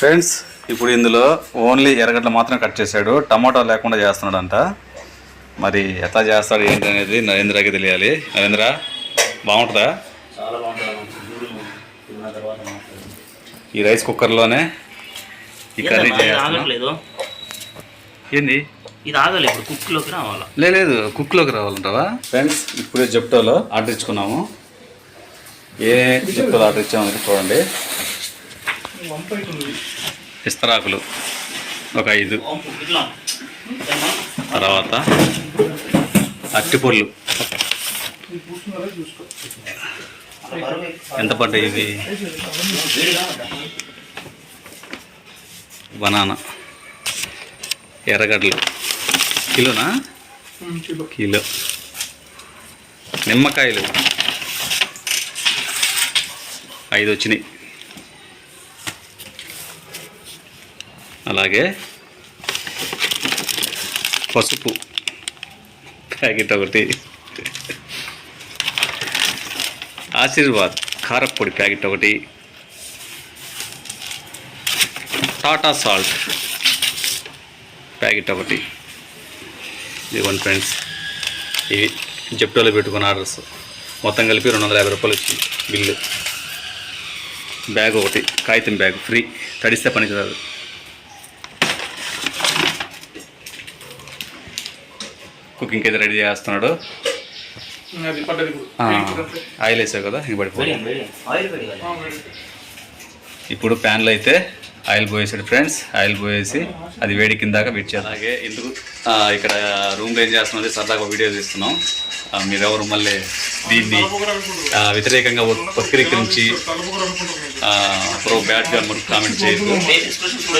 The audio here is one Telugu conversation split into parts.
ఫ్రెండ్స్ ఇప్పుడు ఇందులో ఓన్లీ ఎర్రగడ్డలు మాత్రం కట్ చేశాడు. టమాటో లేకుండా చేస్తున్నాడంట. మరి ఎట్లా చేస్తాడు ఏంటి అనేది నరేంద్రకి తెలియాలి. నరేంద్ర బాగుంటుందా. ఈ రైస్ కుక్కర్లోనే ఈ కర్రీ ఏంది? ఇది ఆగాలి ఇప్పుడు కుక్లోకి రావాలా? లే- లేదు కుక్లోకి రావాలంటావా? ఫ్రెండ్స్ ఇప్పుడే జెప్టోలో ఆర్డర్ ఇచ్చుకున్నాము. ఏ జెప్టోలో ఆర్డర్ ఇచ్చామని చూడండి. ఇస్తరాకులు ఒక ఐదు. తర్వాత అట్టిపొళ్ళు. ఎంత పడ్డాయి ఇవి? బనానా. ఎర్రగడ్డలు. కిలోనా? కిలో. నిమ్మకాయలు. ఐదు వచ్చినాయి. అలాగే పసుపు ప్యాకెట్ ఒకటి. ఆశీర్వాద్ కారప్పొడి ప్యాకెట్ ఒకటి. టాటా సాల్ట్ ప్యాకెట్ ఒకటి. ఇదిగోండి ఫ్రెండ్స్ ఇవి జెప్టోలో పెట్టుకున్న ఆర్డర్స్. మొత్తం కలిపి రెండు వందల యాభై రూపాయలు వచ్చింది బిల్లు. బ్యాగ్ ఒకటి కాగితం బ్యాగ్ ఫ్రీ. తడిస్తే పనికి రాదు కుకింగ్ అయితే రెడీ చేస్తున్నాడు. అది పడ్డది ఇప్పుడు. ఆ, ఆయిల్ వేసావు కదా ఇంక పడిపోయి వేడి వేడి ఆయిల్ వేడి కదా ఇప్పుడు ప్యాన్లో అయితే ఆయిల్ పోయేసాడు ఫ్రెండ్స్ ఆయిల్ పోయేసి అది వేడి కిందాక అలాగే ఎందుకు? ఇక్కడ రూమ్లో ఏం చేస్తున్నది సరదాగా వీడియో తీస్తున్నాం. ఆ, మీరెవరు మళ్ళీ దీన్ని వ్యతిరేకంగా వక్- వక్రీకరించి ప్రో బ్యాడ్గా మనకు కామెంట్ చేయదు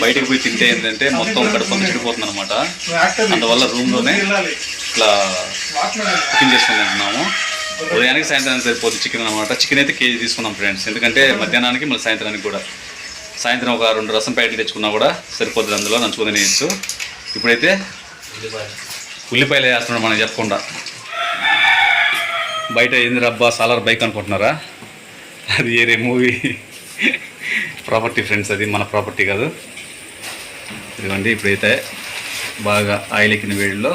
బయటకు పోయి తింటే ఏంటంటే మొత్తం కడుపు అంతా చెడిపోతుంది అనమాట అందువల్ల రూమ్లోనే ఇట్లా కుకింగ్ చికెన్ చేసుకుని తింటున్నాము. ఉదయానికి సాయంత్రానికి సరిపోతుంది చికెన్ అనమాట చికెన్ అయితే కేజీ తీసుకున్నాం ఫ్రెండ్స్. ఎందుకంటే మధ్యాహ్నానికి మళ్ళీ సాయంత్రానికి కూడా. సాయంత్రం ఒక రెండు రసం ప్యాకెట్లు తెచ్చుకున్నా కూడా సరిపోతుంది అందులో నంచుకొని తినేయచ్చు. ఇప్పుడైతే ఉల్లిపాయలు వేస్తున్నాడు మనం చెప్పకుండా. బయట ఏంది రబ్బా సాలార్ బైక్ అనుకుంటున్నారా? అది ఏరే మూవీ. ప్రాపర్టీ ఫ్రెండ్స్ అది మన ప్రాపర్టీ కాదు. ఇదిగోండి ఇప్పుడైతే బాగా ఆయిల్ ఎక్కిన వేడిలో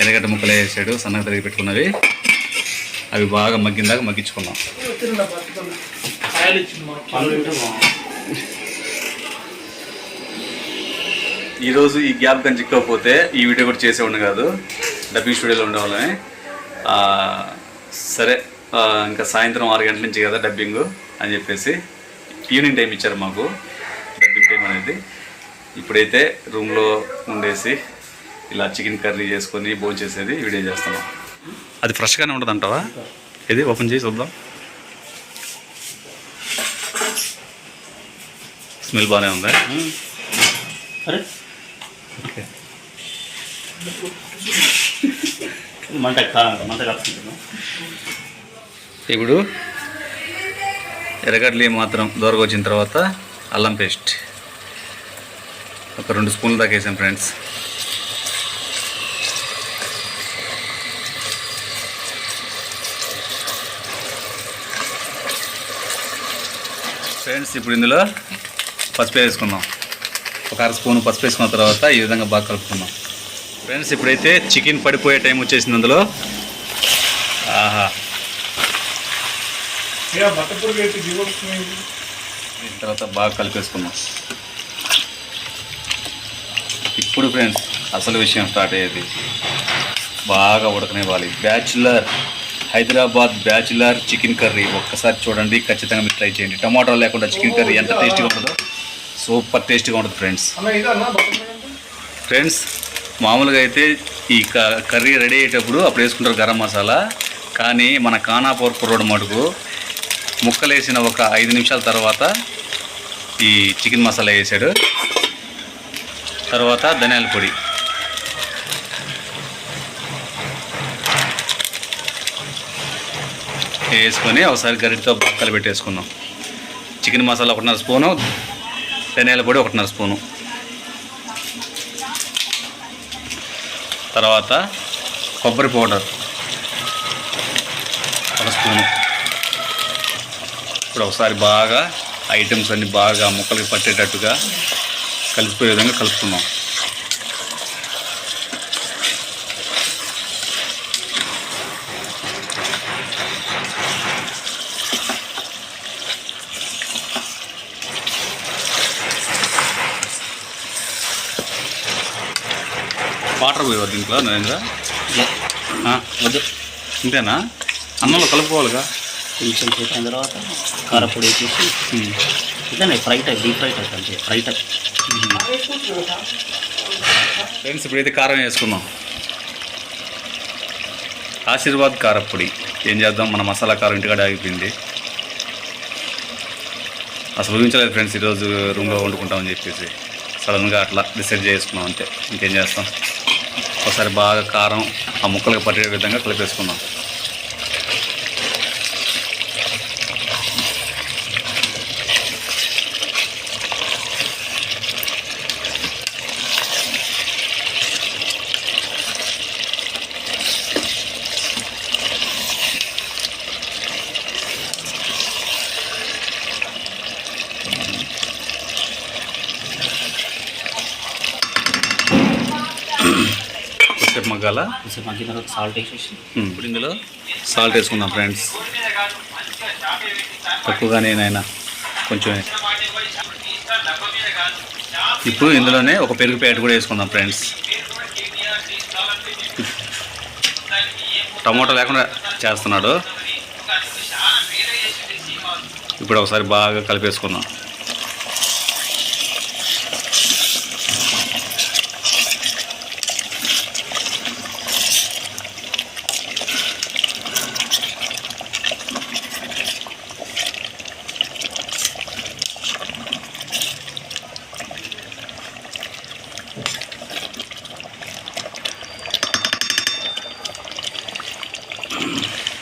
ఎర్రగడ్డ ముక్కలు వేసాడు సన్నగా తరిగి పెట్టుకున్నవి. అవి బాగా మగ్గిందాక మగ్గించుకున్నాం. ఈరోజు ఈ గ్యాప్ కానీ చిక్కకపోతే ఈ వీడియో కూడా చేసేవాడిని కాదు. డబ్బింగ్ స్టూడియోలో ఉండేవాళ్ళని సరే ఇంకా సాయంత్రం ఆరు గంటల నుంచి కదా డబ్బింగ్ అని చెప్పేసి ఈవినింగ్ టైం ఇచ్చారు మాకు. డబ్బింగ్ టైం అనేది. ఇప్పుడైతే రూమ్లో ఉండేసి ఇలా చికెన్ కర్రీ చేసుకొని భోజనం చేసేది వీడియో చేస్తున్నాం అది ఫ్రెష్గానే ఉండదు అంటావా ఇది ఓపెన్ చేసి చూద్దాం. స్మెల్ బాగానే ఉందా? అరే మంట మంట కలుపుకుంటున్నా ఇప్పుడు ఎర్రగడ్డలు మాత్రం దూరకు వచ్చిన తర్వాత అల్లం పేస్ట్. ఒక రెండు స్పూన్లు దాకా వేసాం ఫ్రెండ్స్. ఫ్రెండ్స్ ఇప్పుడు ఇందులో పసుపు వేసుకుందాం. ఒక అర స్పూన్ పసుపు వేసుకున్న తర్వాత ఈ విధంగా బాగా కలుపుకుందాం. ఫ్రెండ్స్ ఇప్పుడైతే చికెన్ పడిపోయే టైం వచ్చేసింది అందులో. ఆహా. దీని తర్వాత బాగా కలిపేసుకుందాం. ఇప్పుడు ఫ్రెండ్స్ అసలు విషయం స్టార్ట్ అయ్యేది. బాగా ఉడకనివ్వాలి. Bachelor Hyderabad bachelor chicken curry. ఒక్కసారి చూడండి ఖచ్చితంగా మీరు ట్రై చేయండి. టమాటో లేకుండా చికెన్ కర్రీ ఎంత టేస్టీగా ఉంటుందో. సూపర్ టేస్టీగా ఉంటుంది ఫ్రెండ్స్? ఫ్రెండ్స్ మామూలుగా అయితే ఈ క- కర్రీ రెడీ అయ్యేటప్పుడు అప్పుడు వేసుకుంటారు గరం మసాలా. కానీ మన కానాపూర్ కుర్రోడు మటుకు ముక్కలు వేసిన ఒక ఐదు నిమిషాల తర్వాత ఈ చికెన్ మసాలా వేసాడు. తర్వాత ధనియాల పొడి. వేసుకొని ఒకసారి గరిటతో పక్కలు పెట్టేసుకుందాం. చికెన్ మసాలా ఒకటిన్నర స్పూను ధనియాల పొడి ఒకటిన్నర స్పూను. తర్వాత కొబ్బరి పౌడర్ ఒక స్పూను. ఇప్పుడు ఒకసారి బాగా ఐటమ్స్ అన్నీ బాగా ముక్కలకి పట్టేటట్టుగా కలిసిపోయే విధంగా కలుపుకున్నాం వాటర్ పోయేవారు దీంట్లో నరేంద్ర? వద్దు. ఇంతేనా? అన్నంలో కలుపుకోవాలిగా? కొంచెం అయిన తర్వాత కారపొడి వేసేసి. ఇదే fry type deep fry type అంతే ఫ్రై టైప్. ఫ్రెండ్స్ ఇప్పుడైతే కారం వేసుకుందాం. ఆశీర్వాద్ కారప్పొడి ఏం చేద్దాం? మన మసాలా కారం ఇంటికాడ ఆగిపోయింది. అసలు ఊహించలేదు ఫ్రెండ్స్ ఈరోజు రూమ్లో వండుకుంటామని చెప్పేసి. సడన్గా అట్లా డిసైడ్ చేసుకున్నాం అంతే. ఇంకేం చేస్తాం? ఒకసారి బాగా కారం ఆ ముక్కలకు పట్టే విధంగా కలిపేసుకుందాం. మగ్గాల? కొంచెం మగ్గిన తర్వాత సాల్ట్ వేసేసి ఉమ్, ఇప్పుడు ఇందులో సాల్ట్ వేసుకుందాం ఫ్రెండ్స్ తక్కువగానే నాయన కొంచెం ఇప్పుడు ఇందులోనే ఒక పెరుగు ప్యాకెట్ కూడా వేసుకుందాం ఫ్రెండ్స్ టమోటా లేకుండా చేస్తున్నాడు. ఇప్పుడు ఒకసారి బాగా కలిపేసుకుందాం.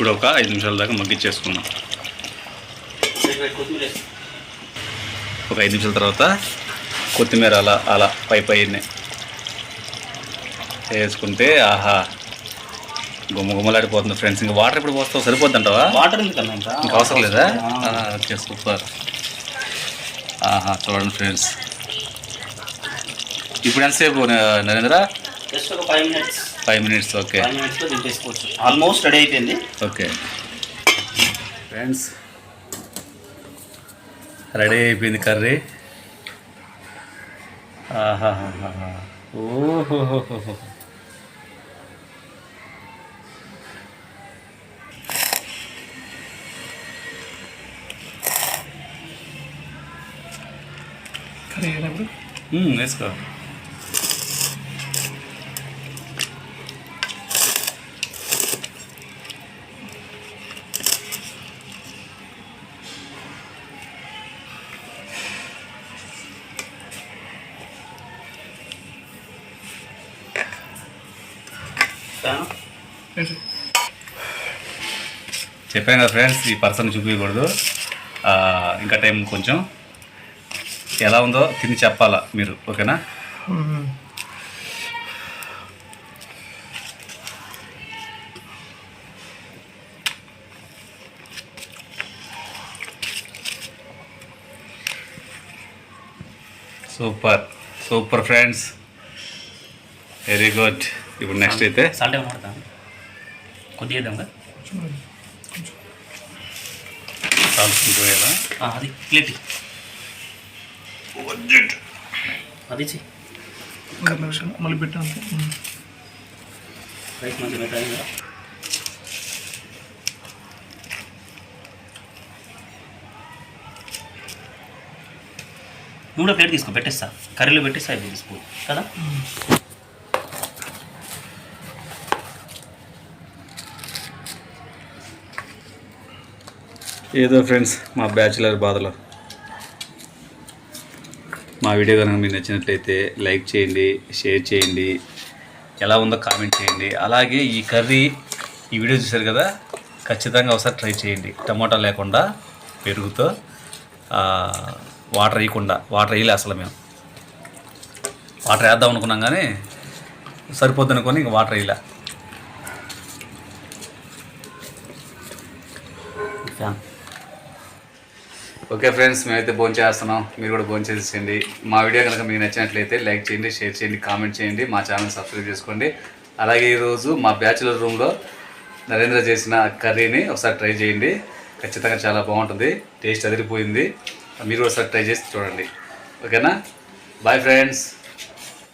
ఇప్పుడు ఒక ఐదు నిమిషాల దాకా మగ్గిచ్చేసుకుందాం. ఒక ఐదు నిమిషాల తర్వాత కొత్తిమీర అలా అలా పై పైనే వేసుకుంటే ఆహా గుమ్మ గుమ్మలాడిపోతుంది ఫ్రెండ్స్. ఇంకా వాటర్ ఎప్పుడు పోస్తావు? సరిపోద్ది అంటావా? వాటర్ ఇంకా? అవసరం లేదా? ఓకే సూపర్ ఆహా చూడండి ఫ్రెండ్స్. ఇప్పుడు ఎంతసేపు నరేంద్ర? జస్ట్ ఒక five minutes. Five minutes okay five మినిట్స్లో దింపేసుకోవచ్చు ఆల్మోస్ట్ రెడీ అయిపోయింది. ఓకే ఫ్రెండ్స్ రెడీ అయిపోయింది కర్రీ. ఆహాహాహా. ఓహోహోహోహో. కర్రీ మ్మ్, వేసుకో. చెప్పాను కదా ఫ్రెండ్స్ ఈ పర్సన్ చూపించకూడదు. ఇంకా టైం కొంచెం. ఎలా ఉందో తిని చెప్పాలా మీరు ఓకేనా? Super super friends very good ఇప్పుడు నెక్స్ట్ అయితే. పడతాను కొద్దిగా కాల్చుకుంటూ అది ప్లేట్. అది నిమిషం మళ్ళీ పెట్టాను. రైస్ మంచిగా పెట్టాలి కదా నువ్వు కూడా ప్లేట్ తీసుకో పెట్టేస్తా. కర్రీలో పెట్టేస్తా స్పూన్. కదా? ఏదో ఫ్రెండ్స్ మా బ్యాచులర్ బాధలు. మా వీడియో కనుక మీకు నచ్చినట్లయితే లైక్ చేయండి షేర్ చేయండి ఎలా ఉందో కామెంట్ చేయండి. అలాగే ఈ కర్రీ ఈ వీడియో చూశారు కదా ఖచ్చితంగా ఒకసారి ట్రై చేయండి. టమాటా లేకుండా పెరుగుతో వాటర్ వేయకుండా వాటర్ వేయలే అసలు మేము. వాటర్ వేద్దాం అనుకున్నాం కానీ సరిపోద్ది అనుకొని ఇంక వాటర్ వేయలే. ఓకే ఫ్రెండ్స్ మేమైతే భోజనం చేస్తున్నాం. మీరు కూడా భోజనం చేసేయండి మా వీడియో కనుక మీకు నచ్చినట్లయితే లైక్ చేయండి షేర్ చేయండి కామెంట్ చేయండి. మా ఛానల్ సబ్స్క్రైబ్ చేసుకోండి. అలాగే ఈరోజు మా బ్యాచులర్ రూమ్లో నరేంద్ర చేసిన కర్రీని ఒకసారి ట్రై చేయండి. ఖచ్చితంగా చాలా బాగుంటుంది. టేస్ట్ అదిరిపోయింది. మీరు ఒకసారి ట్రై చేసి చూడండి. ఓకేనా? Bye friends.